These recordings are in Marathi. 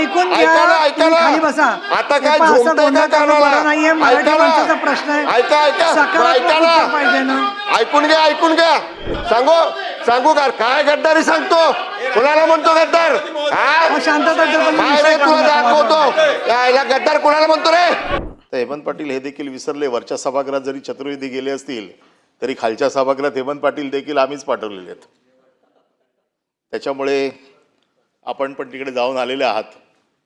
ऐकून घ्या. तुम्ही खाली बसा. आता हे काय पहा, असं झोपतंय गोंधळ का करणं कानाला? बरं नाहीये. मराठी माणसाचा प्रश्न आहे. ऐका ऐका. बरं, सकारात्मक ऐका उत्तर पाहिजे ना. ऐकून घ्या ऐकून घ्या. सांगू सांगू का? काय गद्दारी सांगतो? कुणाला म्हणतो गद्दार? हा? शांतता जर तुम्ही काय विषय रे तुला दाखवतो. यायला गद्दार कुणाला म्हणतो रे? तर हेमंत पाटील हे देखील विसरले. वरच्या सभागृहात जरी चतुर्वेदी गेले असतील तरी खालच्या सभागृहात हेमंत पाटील देखील आम्हीच पाठवलेले आहेत. त्याच्यामुळे आपण पण तिकडे जाऊन आलेले आहात.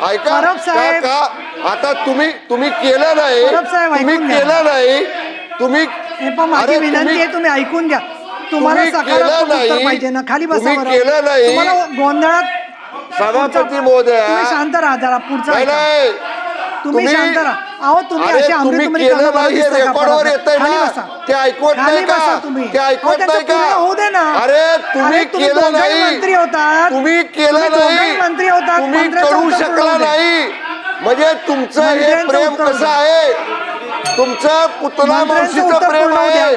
ऐका. का आता तुम्ही तुम्ही केलं नाही तुम्ही. केलं नाही तुम्ही पण माझी विनंती तुम्ही- आहे तुम्ही ऐकून घ्या तुम्हाला सकारात्मक. पाहिजे ना खाली बसा. केलं नाही. गोंधळात सभापती महोदया शांत राहा जरा पुढचा तुम्ही शांत राहा अहो तुम्ही अरे असे तुम्ही अमृतमणी केलं नाही हे का रेकॉर्डवर परत? येतंय खाली ना बसा. ते ऐकवत खाली नाही का बसा तुम्ही. ते अहो, ऐकवत त्याचं नाही का पूर्ण होऊ दे ना अरे तुम्ही अरे, तुम्ही केलं दोघंही नाही मंत्री होतात. तुम्ही केलं तुम्ही दोघंही नाही मंत्री होतात. तुम्ही मंत्र्याचं करू उत्तर शकला दे. नाही म्हणजे तुमचं हे मंत्र्यांचं प्रेम उत्तर कसं आहे तुमचं पुतला मंत्र्यांचं मावशीचं उत्तर प्रेम पूर्ण होऊ द्या. आहे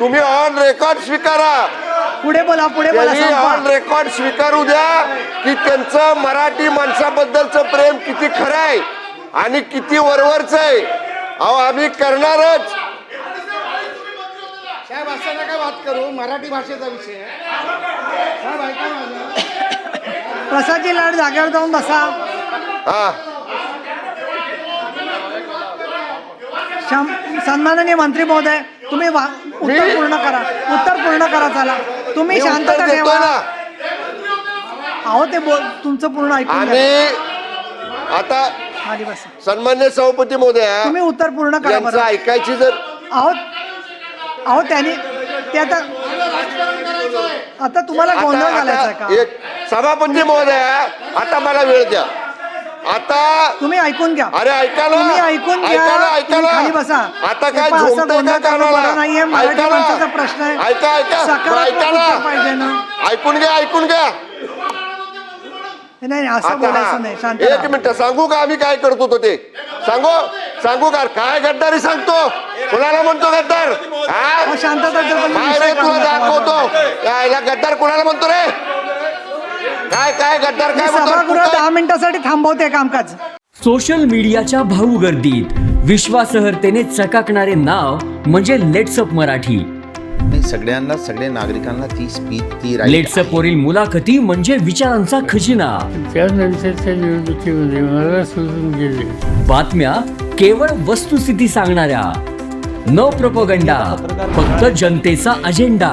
तुम्ही ऑन रेकॉर्ड स्वीकारा. पुढे बोला पुढे बोला त्यांनी ऑन संपवा. रेकॉर्ड स्वीकारू द्या की त्यांचं मराठी माणसाबद्दलचं प्रेम किती खरं आहे आणि किती वरवरच आहे. अहो आम्ही करणारच. साहेब असं नका बात करू. मराठी भाषेचा विषय आहे. साहेब ऐका माझं. प्रसादजी लाड जागेवर जाऊन बसा. हा. शं- सन्माननीय मंत्री महोदय तुम्ही वा- उत्तर पूर्ण करा. उत्तर पूर्ण करा चला. तुम्ही शांतता ठेवा अहो ते बोल तुमचं पूर्ण ऐकून. आता खाली बसा. सन्मान्य सभापती महोदया तुम्ही उत्तर पूर्ण करा यांचं बरं. ऐकायची जर अहो अहो त्यांनी ते आता आता तुम्हाला गोंधळ घालायचा आता का? एक सभापती महोदया आता मला वेळ द्या. आता तुम्ही ऐकून घ्या. अरे ऐका ना तुम्ही ऐकून घ्या. ऐका ना ऐका तुम्ही ना खाली बसा. आता हे काय पहा, असं झोपतंय गोंधळ का करणं कानाला? बरं नाहीये. मराठी. माणसाचा प्रश्न आहे. ऐका ऐका. सकारात्मक ऐका उत्तर पाहिजे ना. ना ऐकून घ्या ऐकून घ्या. नाही नाही, असं बोलायचं नाही. शांत एक राहा. मिनिट सांगू का आम्ही काय करत होतो ते? सांगू? सांगू का? काय गद्दारी सांगतो? कुणाला म्हणतो गद्दार? हा? अहो, शांतता काय विषय तुला दाखवतो. यायला गद्दार कुणाला म्हणतो रे? काय काय गद्दार मी काय सभागृह दहा मिनिटासाठी थांबवते कामकाज. सोशल मीडियाच्या भाऊ गर्दीत विश्वासार्हतेने चकाकणारे नाव म्हणजे लेट्सअप मराठी. नाही सगळ्यांना सगळ्या नागरिकांना ती स्पीच ती right लेट्सअप वरील मुलाखती म्हणजे विचारांचा खजिना. त्यानंतरच्या निवडणुकीमध्ये मला सोडून गेले. बातम्या केवळ वस्तुस्थिती सांगणाऱ्या. न प्रपोगंडा फक्त जनतेचा अजेंडा